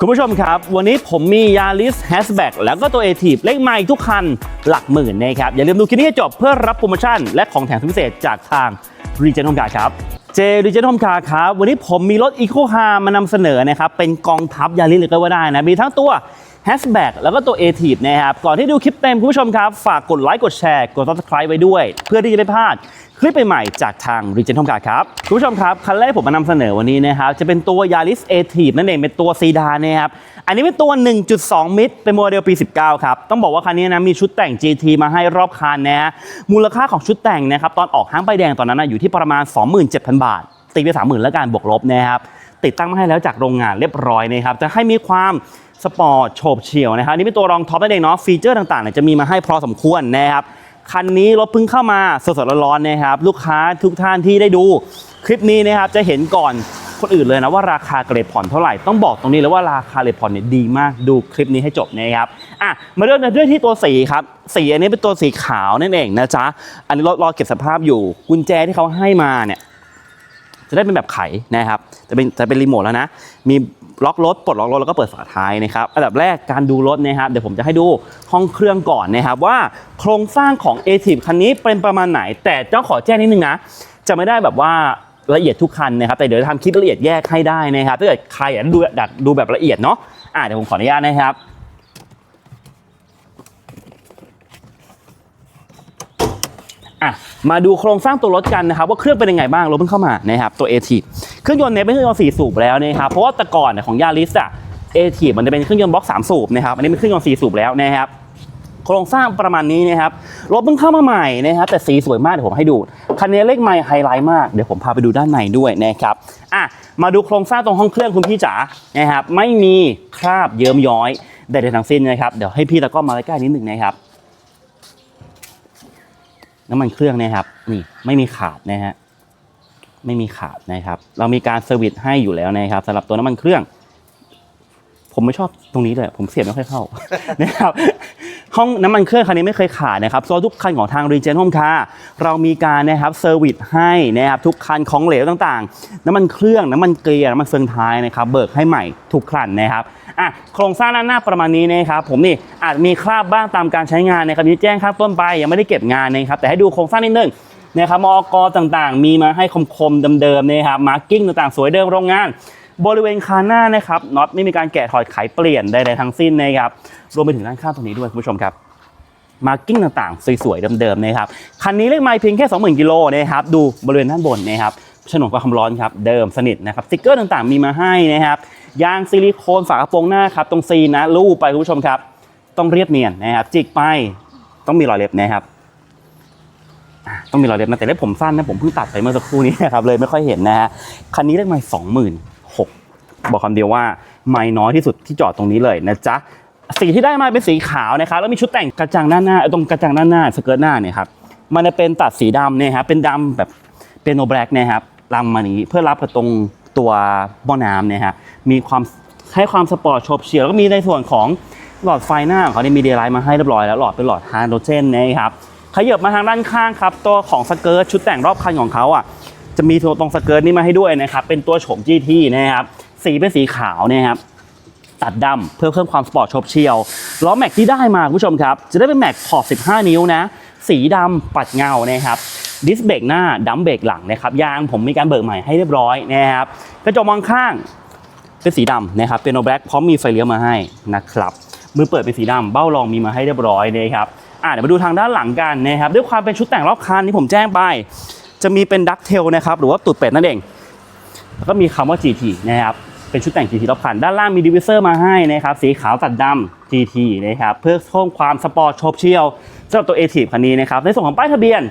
คุณผู้ชมครับ วันนี้ผมมี Yaris Hatchback แล้วก็ตัว a t i v เลขใหม่ทุกคันหลักหมื่นนะครับ อย่าลืมดูคลิปนี้ให้จบเพื่อรับโปรโมชั่น และของแถมพิเศษจากทาง Regen Home Car ครับ เจ Regen Home Car ครับ วันนี้ผมมีรถ Eco Car มานำเสนอนะครับ เป็นกองทัพ Yaris เลยก็ว่าได้นะ มีทั้งตัว Hatchback แล้วก็ตัว a t i v นะครับ ก่อนที่ดูคลิปเต็มคุณผู้ชมครับ ฝากกดไลค์กดแชร์กด subscribe ไว้ด้วย เพื่อที่จะไม่พลาด คลิปใหม่ๆจากทาง Regen Home Car ครับคุณผู้ชมครับคันแรกผมมานำเสนอวันนี้นะครับจะเป็นตัว Yaris a t i v นั่นเองเป็นตัวซีดานนะครับอันนี้เป็นตัว 1.2 มิตรเป็นโมเดลปี 19 ครับ ต้องบอกว่าคันนี้นะมีชุดแต่ง GT มาให้รอบคันนะฮะมูลค่าของชุดแต่งนะครับตอนออกห้างใบแดงตอนนั้นนะอยู่ที่ประมาณ 27,000 บาท ตีไป30,000แล้วกันบวกลบนะครับติดตั้งมาให้แล้วจากโรงงานเรียบร้อยนะครับจะให้มีความสปอร์ตโฉบเฉี่ยวนะครับอันนี่เป็นตัวรองท็อปนั่นเองเนาะฟีเจอร์ต่างๆเนี่ยจะมีมาให้พอสมควรนะครับ คันนี้รถเพิ่งเข้ามาสดๆร้อนๆนะครับ ลูกค้าทุกท่านที่ได้ดูคลิปนี้นะครับจะเห็นก่อนคนอื่นเลยนะว่าราคาเกรดผ่อนเท่าไหร่ต้องบอกตรงนี้เลยว่าราคาเกรดผ่อนเนี่ยดีมากดูคลิปนี้ให้จบนะครับอะมาเริ่มกันด้วยที่ตัวสีครับสีอันนี้เป็นตัวสีขาวนั่นเองนะจ๊ะอันนี้รถรอเก็บสภาพอยู่กุญแจที่เขาให้มาเนี่ย จะได้เป็นแบบไขนะครับจะเป็นจะเป็นรีโมทแล้วนะ มีล็อกรถปลดล็อกรถแล้วก็เปิดฝาท้ายนะครับอันดับแรกการดูรถนะครับเดี๋ยวผมจะให้ดูห้องเครื่องก่อนนะครับว่าโครงสร้างของ a t i v คันนี้เป็นประมาณไหน แต่เจ้าขอแจ้งนิดนึงนะจะไม่ได้แบบว่าละเอียดทุกคันนะครับแต่เดี๋ยวจะทำคลิปละเอียดแยกให้ได้นะครับถ้าเกิดใครอยากดูอยากดูแบบละเอียดเนาะอ่าเดี๋ยวผมขออนุญาตนะครับ อะมาดูโครงสร้างตัวรถกันนะครับว่าเครื่องเป็นยังไงบ้างรถเพิ่งเข้ามานะครับตัว a t เครื่องยนต์เนี่ยเป็นเครื่องยนต์4สูบแล้วนะครับเพราะว่าแต่ก่อนของยาริสอะ a t มันจะเป็นเครื่องยนต์บล็อก3สูบนะครับอันนี้เป็นเครื่องยนต์4สูบแล้วนะครับโครงสร้างประมาณนี้นะครับรถเพิ่งเข้ามาใหม่นะครับแต่สีสวยมากเดี๋ยวผมให้ดูคันนี้เลขไมล์ไฮไลท์มากเดี๋ยวผมพาไปดูด้านในด้วยนะครับอะมาดูโครงสร้างตรงห้องเครื่องคุณพี่จ๋านะครับไม่มีคราบเยิ้มย้อยใดๆทั้งสิ้นนะครับเดี๋ยวให้พี่ตะก้อมาใกล้ๆนิดหนึ่งนะครับ น้ำมันเครื่องเนะครับ นี่ไม่มีขาดนะฮะไม่มีขาดนะครับ เรามีการเซอร์วิสให้อยู่แล้วนะครับสำหรับตัวน้ำมันเครื่อง ผมไม่ชอบตรงนี้เลยผมเสียบไม่ค่อยเข้า นะครับห้องน้ำมันเครื่องคันนี้ไม่เคยขาดนะครับโซทุกคันของทาง Regen Home Car เรามีการนะครับเซอร์วิสให้นะครับทุกคันของเหลวต่างๆ น้ำมันเครื่องน้ำมันเกียร์น้ำมันเฟืองท้ายนะครับเบิกให้ใหม่ทุกคันนะครับอะโครงสร้างด้านหน้าประมาณนี้นะครับผมนี่อาจมีคราบบ้างตามการใช้งานนะครับนี้แจ้งข้างต้นไปยังไม่ได้เก็บงานนะครับแต่ให้ดูโครงสร้างนิดนึงนะครับมอกต่างๆ มีมาให้คมๆเดิมๆนะครับมาร์กิ้งต่างๆ สวยเดิมโรงงาน บริเวณคานหน้านะครับน็อตไม่มีการแกะถอดไขเปลี่ยนใดๆทั้งสิ้นนะครับรวมไปถึงด้านข้างตรงนี้ด้วยคุณผู้ชมครับมาร์กิ้งต่างๆ สวยๆเดิมๆนะครับคันนี้เลขไมล์เพียงแค่ 20,000กิโลนะครับดูบริเวณด้านบนนะครับฉนวนความร้อนครับเดิมสนิทนะครับสติกเกอร์ต่างๆ มีมาให้นะครับยางซิลิโคนฝากระโปรงหน้าครับตรงซีนนะรูปไปคุณผู้ชมครับ ต้องเรียบเนียนนะครับจิกไปต้องมีรอยเล็บนะครับต้องมีรอยเล็บนะแต่เล็บผมสั้นนะผมเพิ่งตัดไปเมื่อสักครู่นี้นะครับเลยไม่ค่อยเห็นนะฮะคันนี้เลขไมล์26,000 บอกคำเดียวว่าไมล์น้อยที่สุดที่จอดตรงนี้เลยนะจ๊ะสีที่ได้มาเป็นสีขาวนะครับแล้วมีชุดแต่งกระจังด้านหน้าตรงกระจังด้านหน้าสเกิร์ตหน้าเนี่ยครับมันจะเป็นตัดสีดำเนี่ยครับเป็นดำแบบเป็นโนแบล็กเนี่ยครับลำมานี้เพื่อรับกับตรงตัวบ่อน้ำเนี่ยฮะมีความให้ความสปอร์ตโฉบเฉี่ยวแล้วก็มีในส่วนของหลอดไฟหน้าของเขาเนี่ยมีเดย์ไลท์มาให้เรียบร้อยแล้วหลอดเป็นหลอดไฮโดรเจนนะครับขยับมาทางด้านข้างครับตัวของสเกิร์ตชุดแต่งรอบคันของเขาอะจะมีตัวตรงสเกิร์ตนี่มาให้ด้วยนะครับเป็นตัวโฉม GT นะครับ สีเป็นสีขาวเนะครับตัดดำเพื่อเพิ่มความสปอร์ตชบเชียวล้อแม็กที่ได้มาคุณผู้ชมครับ จะได้เป็นแม็กขอบ 15 นิ้วนะ สีดำปัดเงานะครับดิสเบรกหน้าดัมเบรกหลังนะครับยางผมมีการเบิกใหม่ให้เรียบร้อยนะครับกระจกมองข้างเป็นสีดำนะครับเป็นโนแบล็กพร้อมมีไฟเลี้ยวมาให้นะครับมือเปิดเป็นสีดำเบ้ารองมีมาให้เรียบร้อยนะครับอ่าเดี๋ยวมาดูทางด้านหลังกันนะครับด้วยความเป็นชุดแต่งรอบคันที่ผมแจ้งไป จะมีเป็นดักเทลนะครับหรือว่าตุดเป็ดนั่นเองแล้วก็มีคำว่า GT นะครับ เป็นชุดแต่ง GT รอบคัน ด้านล่างมีดิวิเซอร์มาให้นะครับ สีขาวตัดดำ GT นะครับ เพื่อเพิ่มความสปอร์ตโชบเชี่ยวสำหรับตัว a t i v คันนี้นะครับ ในส่วนของป้ายทะเบียน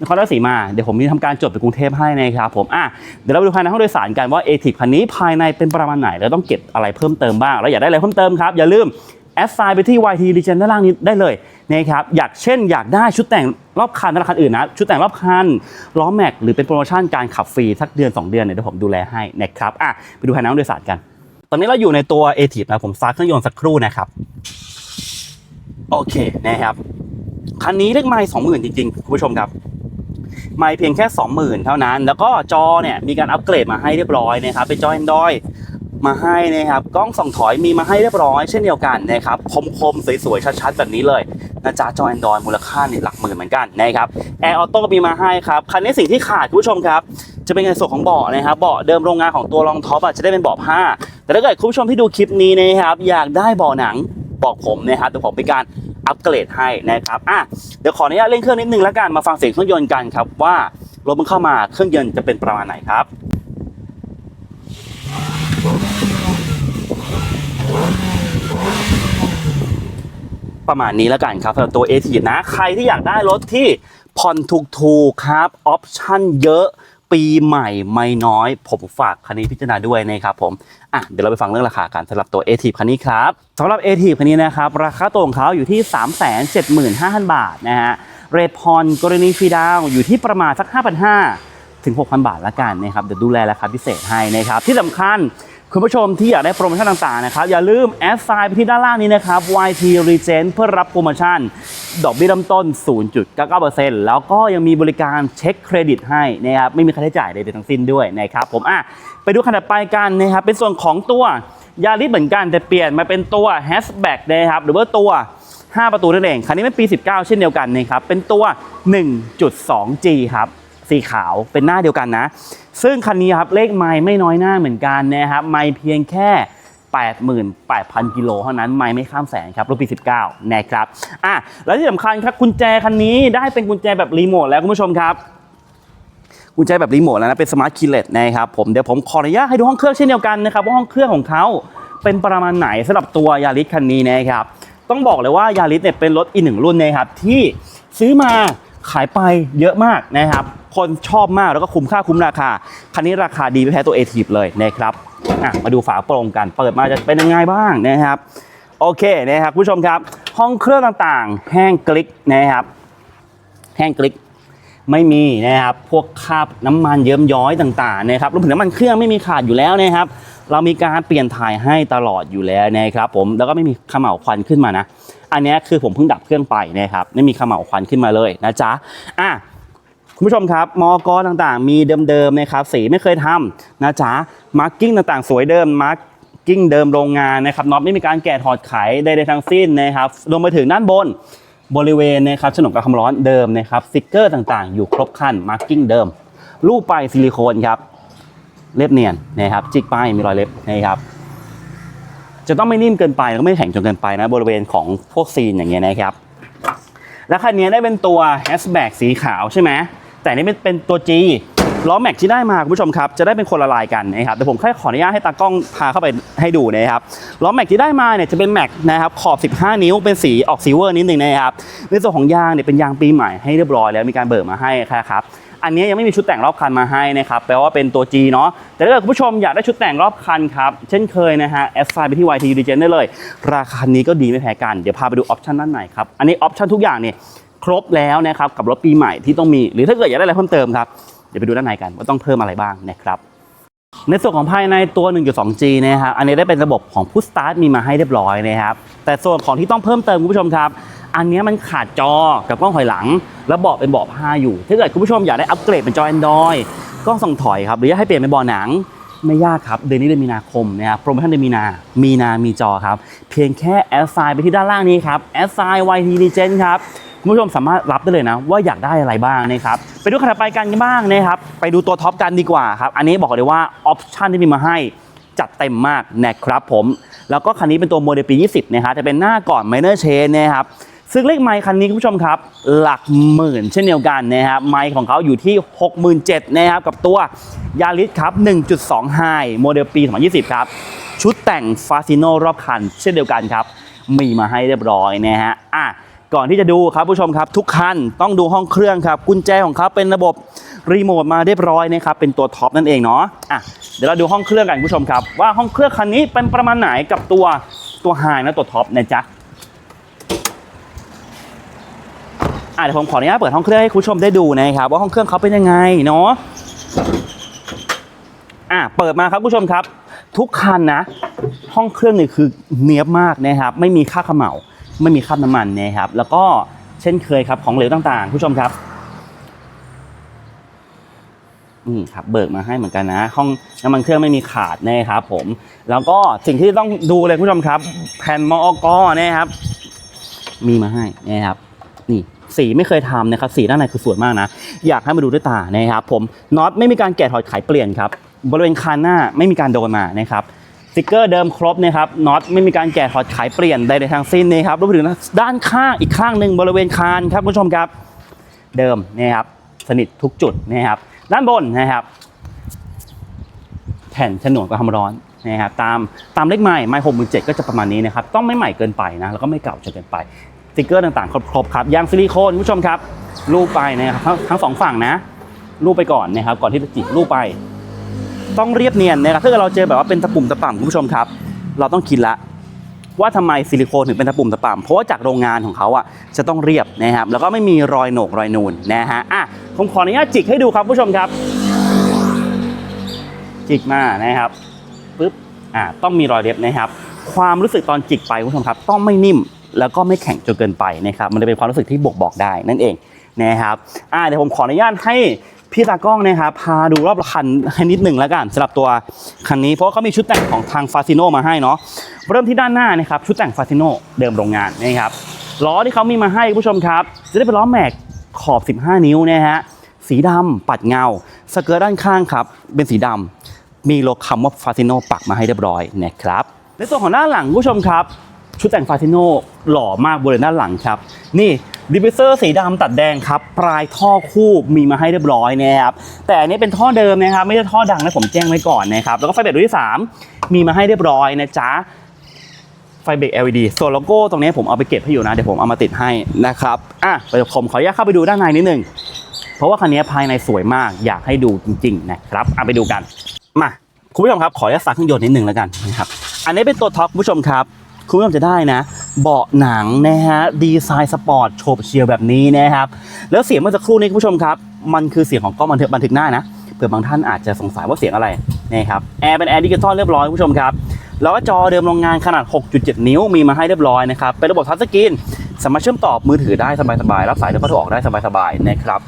นครราชสีมา เดี๋ยวผมมีทำการจดไปกรุงเทพให้นะครับผม อะ เดี๋ยวเราไปดูภายในห้องโดยสารกันว่า a t i v คันนี้ภายในเป็นประมาณไหน แล้วต้องเก็บอะไรเพิ่มเติมบ้าง แล้วอยากได้อะไรเพิ่มเติมครับ อย่าลืม แอดไซน์ไปที่ YT Legend ด้านล่างนี้ได้เลยนะครับอยากเช่นอยากได้ชุดแต่งรอบคันแต่ละคันอื่นนะชุดแต่งรอบคันล้อแม็กหรือเป็นโปรโมชั่นการขับฟรีสักเดือน 2 เดือนเนี่ยเดี๋ยวผมดูแลให้นะครับอะไปดูภายในห้องโดยสารกัน ตอนนี้เราอยู่ในตัว a t i v นะผมซาร์เครื่องยนต์สักครู่นะครับโอเคนะครับคันนี้เลขไมล์สองหมื่นจริงๆคุณผู้ชมครับไม่เพียงแค่ 20,000 เท่านั้น แล้วก็จอเนี่ยมีการอัปเกรดมาให้เรียบร้อยนะครับเป็นจอ Android มาให้นะครับกล้องส่องถอยมีมาให้เรียบร้อยเช่นเดียวกันนะครับคมๆสวยๆชัดๆแบบนี้เลยนะจ๊ะจอ Android มูลค่าเนี่ยหลักหมื่นเหมือนกันนะครับแอร์ออโต้มีมาให้ครับคันนี้สิ่งที่ขาดคุณผู้ชมครับ จะเป็นในส่วนของเบาะนะครับเบาะเดิมโรงงานของตัวรองท็อปอะจะได้เป็นเบาะผ้า แต่ถ้าเกิดคุณผู้ชมที่ดูคลิปนี้นะครับอยากได้เบาะหนังบอกผมนะครับเดี๋ยวผมเป็นการอัปเกรดให้นะครับอะเดี๋ยวขออนุญาตเล่นเครื่องนิดนึงแล้วกันมาฟังเสียงเครื่องยนต์กันครับว่ารถมันเข้ามาเครื่องยนต์จะเป็นประมาณไหนครับ ประมาณนี้แล้วกันครับสำหรับตัว a t นะ ใครที่อยากได้รถที่ผ่อนถูกๆครับ ออปชั่นเยอะปีใหม่ไม่น้อย ผมฝากคันนี้พิจารณาด้วยนะครับผมอะเดี๋ยวเราไปฟังเรื่องราคากันสำหรับตัว a t คันนี้ครับสำหรับ a t คันนี้นะครับ ราคาตัวงเขาอยู่ที่ 375,000 บาทนะฮะเรทพรกรณีฟรีดาวอยู่ที่ประมาณสัก 5,500ถึง 6,000 บาทละกันนะครับเดี๋ยวดูแลราคาพิเศษให้นะครับที่สำคัญ คุณผู้ชมที่อยากได้โปรโมชั่นต่างๆนะครับอย่าลืมแอดไซน์ไปที่ด้านล่างนี้นะครับ YT Regent เพื่อรับโปรโมชั่น ดอกเบี้ยเริ่มต้น 0.99%แล้วก็ยังมีบริการเช็คเครดิตให้นะครับไม่มีค่าใช้จ่ายใดๆทั้งสิ้นด้วยนะครับผมอะไปดูขนาดไปกันนะครับเป็นส่วนของตัวยาริสเหมือนกันแต่เปลี่ยนมาเป็นตัว Hatchback นะครับหรือว่าตัว 5 ประตูนั่นเองคันนี้เป็นปี 19 เช่นเดียวกันนะครับเป็นตัว 1.2G ครับสีขาวเป็นหน้าเดียวกันนะ ซึ่งคันนี้ครับเลขไมล์ไม่น้อยหน้าเหมือนกันนะครับไมล์เพียงแค่88,000 กิโลเท่านั้นไมล์ไม่ข้ามแสนครับรุ่นปี 19 นะครับอะแล้วที่สำคัญครับกุญแจคันนี้ได้เป็นกุญแจแบบรีโมทแล้วคุณผู้ชมครับกุญแจแบบรีโมทแล้วนะเป็นสมาร์ทคีย์เลสนะครับผมเดี๋ยวผมขออนุญาตให้ดูห้องเครื่องเช่นเดียวกันนะครับว่าห้องเครื่องของเขาเป็นประมาณไหนสำหรับตัวยาริสคันนี้นะครับต้องบอกเลยว่ายาริสเนี่ยเป็นรถอีกหนึ่งรุ่นนะครับที่ซื้อมา ขายไปเยอะมากนะครับ คนชอบมากแล้วก็คุ้มค่าคุ้มราคา คันนี้ราคาดีไม่แพ้ตัวเอทีฟเลยนะครับมาดูฝาโปร่งกัน เปิดมาจะเป็นยังไงบ้างนะครับ โอเคนะครับผู้ชมครับ ห้องเครื่องต่างๆ แห้งกลิกนะครับ แห้งกลิกไม่มีนะครับ พวกคราบน้ำมันเยิ้มย้อยต่างๆนะครับรวมถึงน้ำมันเครื่องไม่มีขาดอยู่แล้วนะครับ เรามีการเปลี่ยนถ่ายให้ตลอดอยู่แล้วนะครับผม แล้วก็ไม่มีเขม่าควันขึ้นมานะ อันนี้คือผมเพิ่งดับเครื่องไปนะครับไม่มีขม่าวควันขึ้นมาเลยนะจ๊ะอะคุณผู้ชมครับมอกอต่างๆ มีเดิมๆนะครับสีไม่เคยทำนะจ๊ะมาร์กิ้งต่างๆ สวยเดิมมาร์กิ้งเดิมโรงงานนะครับน็อตไม่มีการแกะถอดไขใดๆทั้งสิ้นนะครับรวมไปถึงด้านบนบริเวณนะครับฉนวนกันความร้อนเดิมนะครับสติกเกอร์ต่างๆ อยู่ครบคันมาร์กิ้งเดิม รูปไปซิลิโคนครับเล็บเนียนนะครับจิกป้ายมีรอยเล็บนะครับ จะต้องไม่นิ่มเกินไปแล้วก็ไม่แข็งจนเกินไปนะบริเวณของพวกซีนอย่างเงี้ยนะครับ แล้วคันนี้ได้เป็นตัวแฮชแบ็กสีขาวใช่ไหมแต่นี่เป็นเป็นตัว G ล้อแม็กที่ได้มาคุณผู้ชมครับจะได้เป็นคนละลายกันนะครับแต่ผมแค่ขออนุญาตให้ตากล้องพาเข้าไปให้ดูนะครับล้อแม็กที่ได้มาเนี่ยจะเป็นแม็กนะครับขอบ 15 นิ้วเป็นสีออกซิเวอร์นิดหนึ่งนะครับในส่วนของยางเนี่ยเป็นยางปีใหม่ให้เรียบร้อยแล้วมีการเบิกมาให้ครับ อันนี้ยังไม่มีชุดแต่งรอบคันมาให้นะครับแปลว่าเป็นตัว G เนาะแต่ถ้าเกิดคุณผู้ชมอยากได้ชุดแต่งรอบคันครับ เช่นเคยนะฮะแอสไซน์ไปที่ YT Regen ได้เลย ราคานี้ก็ดีไม่แพ้กันเดี๋ยวพาไปดูออปชันด้านในครับอันนี้ออปชันทุกอย่างเนี่ยครบแล้วนะครับกับรถปีใหม่ที่ต้องมี หรือถ้าเกิดอยากได้อะไรเพิ่มเติมครับเดี๋ยวไปดูด้านในกันว่าต้องเพิ่มอะไรบ้างนะครับในส่วนของภายในตัว 1.2G นะครับ อันนี้ได้เป็นระบบของ Push Start มีมาให้เรียบร้อยนะครับ แต่ส่วนของที่ต้องเพิ่มเติมคุณผู้ชมครับ อันนี้มันขาดจอกับกล้องถอยหลัง แล้วเบาะเป็นเบาะผ้าอยู่ ถ้าเกิดคุณผู้ชมอยากได้อัปเกรดเป็นจอ Android กล้องส่องถอยครับ หรืออยากให้เปลี่ยนเป็นเบาะหนังไม่ยากครับ เดือนนี้เดือนมีนาคมนะครับโปรโมชั่นเดือนมีนา มีนามีจอครับ เพียงแค่แอดไซน์ไปที่ด้านล่างนี้ครับแอดไซน์ YT Legend ครับคุณผู้ชมสามารถรับได้เลยนะ ว่าอยากได้อะไรบ้างนะครับไปดูขนาดไปกันกันบ้างนะครับไปดูตัวท็อปกันดีกว่าครับอันนี้บอกเลยว่าออปชั่นที่มีมาให้จัดเต็มมากนะครับผม แล้วก็คันนี้เป็นตัวโมเดลปี 20 นะครับจะเป็นหน้าก่อน Minor Chain นะครับ ซึ่งเลขไมค์คันนี้คุณผู้ชมครับ หลักหมื่นเช่นเดียวกันนะครับไมค์ของเขาอยู่ที่ 67,000นะครับกับตัวยาริสครับ1.2 High โมเดลปี 2020 ครับ ชุดแต่งฟาซิโนรอบคัน เช่นเดียวกันครับ มีมาให้เรียบร้อยนะฮะอะก่อนที่จะดูครับผู้ชมครับ ทุกคันต้องดูห้องเครื่องครับ กุญแจของเขาเป็นระบบรีโมทมาเรียบร้อยนะครับเป็นตัวท็อปนั่นเองเนาะอะเดี๋ยวเราดูห้องเครื่องกันคุณผู้ชมครับ ว่าห้องเครื่องคันนี้เป็นประมาณไหนกับตัวตัวไฮและตัวท็อปนะจ๊ะ อะเดี๋ยวผมขออนุญาตเปิดห้องเครื่องให้คุณผู้ชมได้ดูนะครับว่าห้องเครื่องเขาเป็นยังไงเนาะอะเปิดมาครับคุณผู้ชมครับ ทุกคันนะ ห้องเครื่องนี่คือเนียบมากนะครับ ไม่มีค่าขม่าไม่มีคราน้ำมันนะครับ แล้วก็เช่นเคยครับของเหลวต่างๆคุณผู้ชมครับนี่ครับเบิกมาให้เหมือนกันนะ ห้องน้ำมันเครื่องไม่มีขาดนะครับผม แล้วก็สิ่งที่ต้องดูเลยคุณผู้ชมครับ แผ่นมอกนะครับ มีมาให้นะครับ นี่ สีไม่เคยทำนะครับสีด้านในคือสวยมากนะ อยากให้มาดูด้วยตานะครับผมน็อตไม่มีการแกะถอดไขเปลี่ยนครับบริเวณคานหน้าไม่มีการโดนมานะครับสติกเกอร์เดิมครบนะครับน็อตไม่มีการแกะถอดไขเปลี่ยนใดๆทั้งสิ้นนะครับรวมถึงด้านข้างอีกข้างหนึ่งบริเวณคานครับคุณผู้ชมครับ เดิมนะครับสนิททุกจุดนะครับ ด้านบนนะครับแผ่นฉนวนกับความร้อนนะครับตามตามเลขไม้ไม้หกหมื่นเจ็ดก็จะประมาณนี้นะครับ ต้องไม่ใหม่เกินไปนะแล้วก็ไม่เก่าจนเกินไป ติกเกอร์ต่างๆ ครบครับยางซิลิโคนคุณผู้ชมครับรูปไปนะครับทั้งสองฝั่งนะรูปไปก่อนนะครับ ก่อนที่จะจิกรูปไป ต้องเรียบเนียนนะครับถ้าเกิดเราเจอแบบว่าเป็นตะปุ่มตะป่ำคุณผู้ชมครับ เราต้องคิดละว่าทำไมซิลิโคนถึงเป็นตะปุ่มตะป่ำเพราะว่าจากโรงงานของเขาอะจะต้องเรียบนะครับ แล้วก็ไม่มีรอยโหนกรอยนูนนะฮะอะผมขออนุญาตจิกให้ดูครับผู้ชมครับ จิกมานะครับปึ๊บอ่าต้องมีรอยเล็บนะครับ ความรู้สึกตอนจิกไปคุณผู้ชมครับ ต้องไม่นิ่ม แล้วก็ไม่แข็งจนเกินไปนะครับ มันจะเป็นความรู้สึกที่บ่งบอกได้นั่นเองนะครับอ่าเดี๋ยวผมขออนุญาตให้พี่ตากล้องนะครับพาดูรอบคันให้นิดหนึ่งแล้วกันสำหรับตัวคันนี้เพราะเขามีชุดแต่งของทางฟาซิโนมาให้เนาะเริ่มที่ด้านหน้านะครับชุดแต่งฟาซิโนเดิมโรงงานนะครับล้อที่เขามีมาให้คุณผู้ชมครับ จะได้เป็นล้อแม็กขอบ 15 นิ้วนะฮะสีดำปัดเงา สเกิร์ตด้านข้างครับ เป็นสีดำมีโลโก้คำว่าฟาซิโนปักมาให้เรียบร้อยนะครับในส่วนของด้านหลังผู้ชมครับ ชุดแต่งฟาซิโนหล่อมากบริเวณด้านหลังครับ นี่ดิฟเฟอร์สีดำตัดแดงครับ ปลายท่อคู่มีมาให้เรียบร้อยนะครับแต่อันนี้เป็นท่อเดิมนะครับ ไม่ใช่ท่อดังนะผมแจ้งไว้ก่อนนะครับ แล้วก็ไฟเบรกรุ่นที่ 3 มีมาให้เรียบร้อยนะจ๊ะไฟเบรก LED ส่วนโลโก้ตรงนี้ผมเอาไปเก็บให้อยู่นะ เดี๋ยวผมเอามาติดให้นะครับอะเดี๋ยวผมขออนุญาตเข้าไปดูด้านในนิดนึง เพราะว่าคันนี้ภายในสวยมากอยากให้ดูจริง ๆ นะครับเอาไปดูกันมาคุณผู้ชมครับขออนุญาตซักเครื่องยนต์นิดนึงแล้วกันนะครับอันนี้เป็นตัวท็อปคุณผู้ชมครับ คุณผู้ชมจะได้นะ เบาะหนังนะฮะดีไซน์สปอร์ตโฉบเฉียวแบบนี้นะครับ แล้วเสียงเมื่อสักครู่นี้คุณผู้ชมครับ มันคือเสียงของกล้องบันทึกบันทึกหน้านะเผื่อบางท่านอาจจะสงสัยว่าเสียงอะไรนะครับแอร์เป็นแอร์ดิจิตอลเรียบร้อยคุณผู้ชมครับแล้วก็จอเดิมโรงงานขนาด 6.7 นิ้วมีมาให้เรียบร้อยนะครับเป็นระบบทัชสกรีนสามารถเชื่อมต่อมือถือได้สบายๆรับสายแล้วก็โทรออกได้สบายๆนะครับ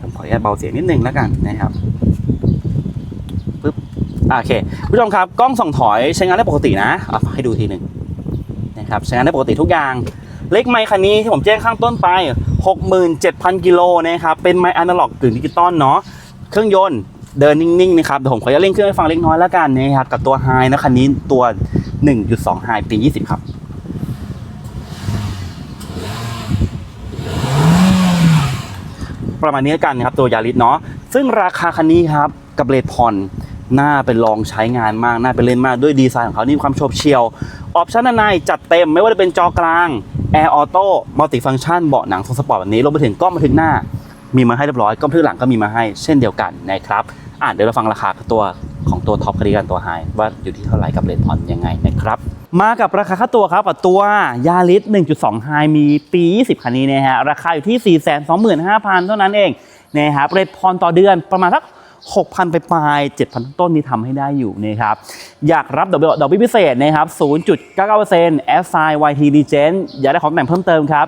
ผมขออนุญาตเบาเสียงนิดนึงแล้วกันนะครับปึ๊บ โอเคผู้ชมครับกล้องส่องถอยใช้งานได้ปกตินะอะให้ดูทีหนึ่งนะครับใช้งานได้ปกติทุกอย่างเล็กไมค์คันนี้ที่ผมแจ้งข้างต้นไป 67,000 กิโลนะครับเป็นไมค์อนาล็อกกึ่งดิจิตอลเนาะเครื่องยนต์เดินนิ่งๆนะครับเดี๋ยวผมขออนุญาตเร่งเครื่องให้ฟังเล็กน้อยแล้วกันนะครับกับตัวไฮนะคันนี้ตัว 1.2ไฮปี 20 ครับประมาณนี้กันนะครับตัวยาริสเนาะซึ่งราคาคันนี้ครับกับเลดพอ น่าเป็นลองใช้งานมาก น่าเป็นเล่นมากด้วยดีไซน์ของเขานี่มีความโฉบเฉี่ยว ออปชั่นด้านในจัดเต็มไม่ว่าจะเป็นจอกลางแอร์ออโต้มัลติฟัง c t ชันเบาะหนังทรงสปอร์ตแบบนี้รวมไปถึงกล้องบันทึกหน้า มีมาให้เรียบร้อยกล้องบันทึกหลังก็มีมาให้เช่นเดียวกันนะครับอะเดี๋ยวเราฟังราคาตัวของตัวท็อปคดีกันตัวไฮว่าอยู่ที่เท่าไหร่กับเลดพอนยังไงนะครับ มากับราคาค่าตัวครับกับตัวยาริส1.2 High มีปี 20 คันนี้นะฮะ ราคาอยู่ที่ 425,000 เท่านั้นเองนะครับเรทพรต่อเดือนประมาณสัก 6,000 ไปปลาย 7,000 ต้นนี่ทำให้ได้อยู่นะครับ อยากรับดอกเบี้ยดอกเบี้ยพิเศษนะครับ 0.99% s i YT Legend อยากได้ของแต่งเพิ่มเติมครับ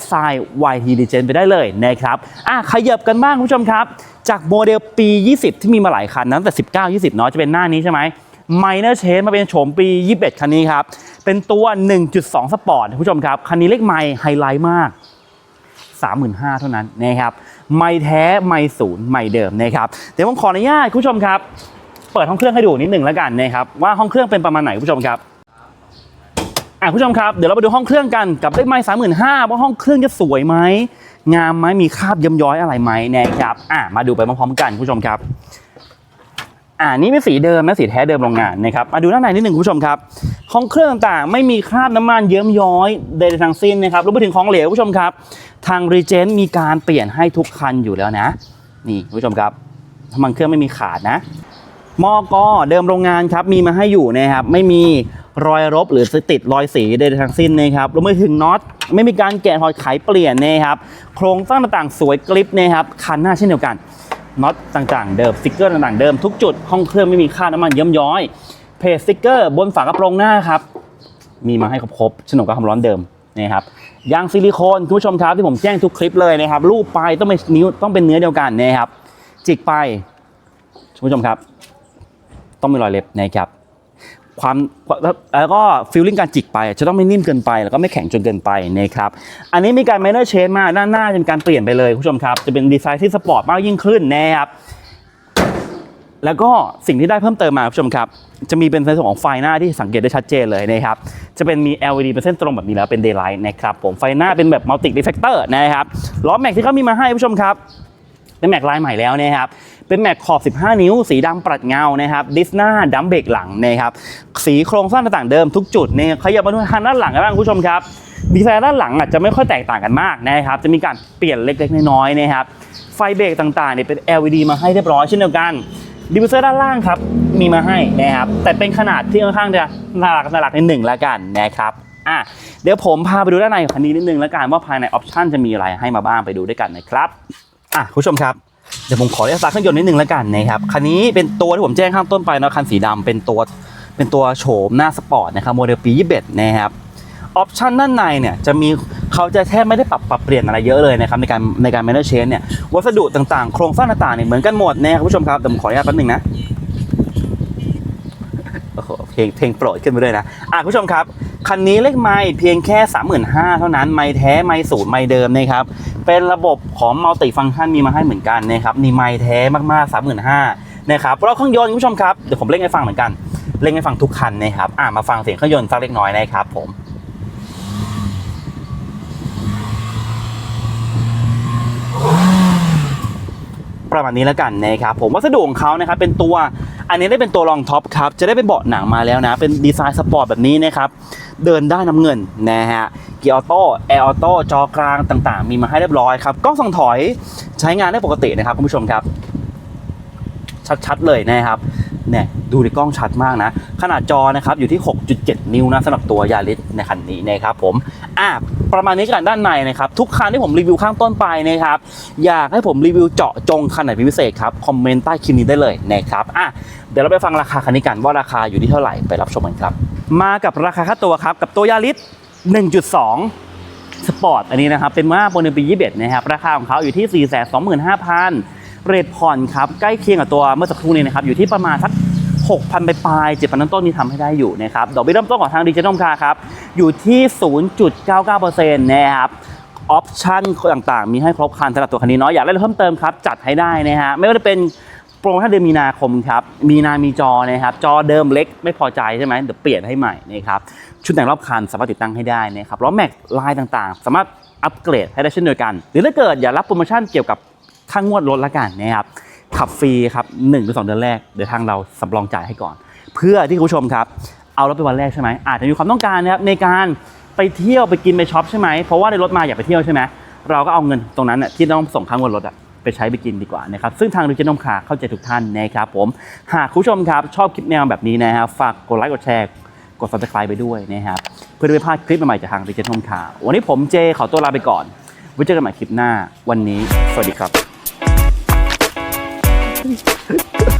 s i YT Legend ไปได้เลยนะครับอะขยับกันบ้างคุณผู้ชมครับ จากโมเดลปี 20 ที่มีมาหลายคันนะตั้งแต่ 19 20 เนาะจะเป็นหน้านี้ใช่ไหม Minor Change มาเป็นโฉมปี 21 คันนี้ครับ เป็นตัว 1.2 สปอร์ตคุณผู้ชมครับ คันนี้เลขไมค์ไฮไลท์มาก 35,000 เท่านั้นนะครับ ไม่แท้ไม่ศูนย์ไม่เดิมนะครับเดี๋ยวผมขออนุญาตคุณผู้ชมครับ เปิดห้องเครื่องให้ดูนิดหนึ่งแล้วกันนะครับว่าห้องเครื่องเป็นประมาณไหนคุณผู้ชมครับอะคุณผู้ชมครับเดี๋ยวเราไปดูห้องเครื่องกันกับเลขไม้สามหมื่นห้าว่าห้องเครื่องจะสวยไหมงามไหมมีคราบย้ำย้อยอะไรไหมนะครับอะมาดูไปพร้อมๆกันคุณผู้ชมครับ อ่านี่เป็นสีเดิมนะสีแท้เดิมโรงงานนะครับมาดูด้านในนิดหนึ่งคุณผู้ชมครับห้องเครื่องต่างๆ ไม่มีคราบน้ำมันเยิ้มย้อยใดๆทั้งสิ้นนะครับรวมไปถึงของเหลวคุณผู้ชมครับ ทางรีเจนมีการเปลี่ยนให้ทุกคันอยู่แล้วนะ นี่คุณผู้ชมครับน้ำมันเครื่องไม่มีขาดนะมอกอเดิมโรงงานครับมีมาให้อยู่นะครับไม่มีรอยรบหรือติดรอยสีใดๆทั้งสิ้นนะครับรวมไปถึงน็อตไม่มีการแกะถอดไขเปลี่ยนนะครับโครงสร้างต่างๆ สวยกริปนะครับคันหน้าเช่นเดียวกัน น็อตต่างๆ เดิมสติกเกอร์ต่างๆ เดิมทุกจุดห้องเครื่องไม่มีค่าน้ำมันเยิ้มย้อยเพจสติกเกอร์บนฝากระโปรงหน้าครับ มีมาให้ครบๆฉนวนกับความร้อนเดิมนะครับยางซิลิโคนคุณผู้ชมครับที่ผมแจ้งทุกคลิปเลยนะครับรูปไปต้องเป็นนิ้วต้องเป็นเนื้อเดียวกันนะครับจิกไปคุณผู้ชมครับ ต้องมีรอยเล็บนะครับ ความแล้วก็ฟิลลิ่งการจิกไป จะต้องไม่นิ่มเกินไป แล้วก็ไม่แข็งจนเกินไปนะครับอันนี้มีการ m ม n น r ร์เชนมาด้านหน้าจะเป็นการเปลี่ยนไปเลยคุณผู้ชมครับ จะเป็นดีไซน์ที่สปอร์ตมากยิ่งขึ้นนะครับแล้วก็สิ่งที่ได้เพิ่มเติมมาคุณผู้ชมครับ จะมีเป็นในส่วนของไฟหน้าที่สังเกตได้ชัดเจนเลยนะครับจะเป็นมี LED เป็นเส้นตรงแบบนี้แล้วเป็น daylight นะครับผมไฟหน้าเป็นแบบ multi reflector นะครับล้อแม็กที่เขามีมาให้คุณผู้ชมครับเป็นแม็กลายใหม่แล้วนะครับ เป็นแม็กขอบ 15 นิ้ว สีดำปรัดเงานะครับดิสหน้าดัมเบรกหลังนะครับสีโครงสร้างต่างๆเดิมทุกจุดเนี่ยขยับมาดูทางด้านหลังกันบ้างคุณผู้ชมครับดีไซน์ด้านหลังอาจจะไม่ค่อยแตกต่างกันมากนะครับ จะมีการเปลี่ยนเล็กๆน้อยๆนะครับ ไฟเบรกต่างๆเนี่ยเป็น LED มาให้เรียบร้อยเช่นเดียวกันดิฟฟิวเซอร์ด้านล่างครับ มีมาให้นะครับ แต่เป็นขนาดที่ค่อนข้างจะน่ารักน่ารักในหนึ่งแล้วกันนะครับอะเดี๋ยวผมพาไปดูด้านในของคันนี้นิดนึงแล้วกันว่าภายในออปชันจะมีอะไรให้มาบ้างไปดูด้วยกันนะครับอะคุณผู้ชมครับ เดี๋ยวผมขอเรียกสตาร์ทเครื่องยนต์นิดนึงแล้วกันนะครับคันนี้เป็นตัวที่ผมแจ้งข้างต้นไปนะคันสีดำเป็นตัวเป็นตัวโฉมหน้าสปอร์ตนะครับโมเดลปี 21 นะครับออปชันด้านในเนี่ยจะมีเขาจะแทบไม่ได้ปรับปรับเปลี่ยนอะไรเยอะเลยนะครับในการในการ manage chain เนี่ยวัสดุต่างๆ โครงสร้างต่างๆเนี่ยเหมือนกันหมดนะครับผู้ชมครับแต่ผมขออนุญาตแป๊บหนึงนะโอ้โหเพลงเพลงโปรดขึ้นไปด้วยนะอะผู้ชมครับ คันนี้เลขไมล์เพียงแค่ 35,000 เท่านั้น ไมล์แท้ไมล์ศูนย์ไมล์เดิมนะครับ เป็นระบบของมัลติฟัง c t ชันมีมาให้เหมือนกันนะครับนี่ไมล์แท้มากๆ 35,000นะครับเรอบเครื่องยนต์คุณผู้ชมครับ เดี๋ยวผมเล่นให้ฟังเหมือนกัน เล่นให้ฟังทุกคันนะครับอะมาฟังเสียงเครื่องยนต์สักเล็กน้อยนะครับผมประมาณนี้แล้วกันนะครับผมวัสดุของเขานะครับเป็นตัวอันนี้ได้เป็นตัวรองท็อปครับจะได้เป็นเบาะหนังมาแล้วนะ เป็นดีไซน์สปอร์ตแบบนี้นะครับ เดินได้น้ำเงินนะฮะเกียร์ออโต้แอร์ออโต้จอกลางต่างๆ มีมาให้เรียบร้อยครับกล้องส่องถอยใช้งานได้ปกตินะครับคุณผู้ชมครับ ชัดๆเลยนะครับเนี่ยดูในกล้องชัดมากนะ ขนาดจอนะครับอยู่ที่ 6.7 นิ้วนะสำหรับตัวยาริสในคันนี้นะครับผมอะประมาณนี้กันด้านในนะครับ ทุกคันที่ผมรีวิวข้างต้นไปนะครับ อยากให้ผมรีวิวเจาะจงคันไหนเป็นพิเศษครับ คอมเมนต์ใต้คลิปนี้ได้เลยนะครับอะเดี๋ยวเราไปฟังราคาคันนี้กันว่าราคาอยู่ที่เท่าไหร่ไปรับชมกันครับ มากับราคาค่าตัวครับกับตัวยาริส1.2 สปอร์ตอันนี้นะครับ เป็นมาบนปี 21 นะครับ ราคาของเขาอยู่ที่ 425,000 เรทผ่อนครับ ใกล้เคียงกับตัวเมื่อสักครู่นี้นะครับ อยู่ที่ประมาณสัก 6,000 ไปปลาย7,000ต้นนี่ทำให้ได้อยู่นะครับดอกเบี้ยเริ่มต้นของทางดิจิทัลคาครับ อยู่ที่ 0.99%นะครับออปชั่นต่างๆ มีให้ครบครันสำหรับตัวคันนี้เนาะอยากได้อะไรเพิ่มเติมครับจัดให้ได้นะฮะไม่ว่าจะเป็น โปรโมชั่นเดือนมีนาคมครับ มีนามีจอนะครับ จอเดิมเล็กไม่พอใจใช่ไหมเดี๋ยวเปลี่ยนให้ใหม่นะครับ ชุดแต่งรอบคันสามารถติดตั้งให้ได้นะครับ ล้อแม็กลายต่างๆ สามารถอัปเกรดให้ได้เช่นเดียวกัน หรือถ้าเกิดอยากรับโปรโมชั่นเกี่ยวกับค่างวดรถละกันนะครับ ขับฟรีครับหนึ่งหรือสองเดือนแรก เดี๋ยวทางเราสำรองจ่ายให้ก่อน เพื่อที่คุณผู้ชมครับ เอารถไปวันแรกใช่ไหมอาจจะมีความต้องการนะครับในการไปเที่ยวไปกินไปช็อปใช่ไหมเพราะว่าในรถมาอยากไปเที่ยวใช่ไหมเราก็เอาเงินตรงนั้นน่ะที่ต้องส่งค่างวดรถอะ ไปใช้ไปกินดีกว่านะครับซึ่งทางดิจิทัลคาเข้าใจทุกท่านนะครับผมหากคุณผู้ชมครับชอบคลิปแนวแบบนี้นะครับฝากกดไลค์กดแชร์กด subscribe ไปด้วยนะครับเพื่อไม่พลาดคลิปใหม่ๆจากทางดิจิทัลคาวันนี้ผมเจขอตัวลาไปก่อนไว้เจอกันใหม่คลิปหน้าวันนี้ สวัสดีครับ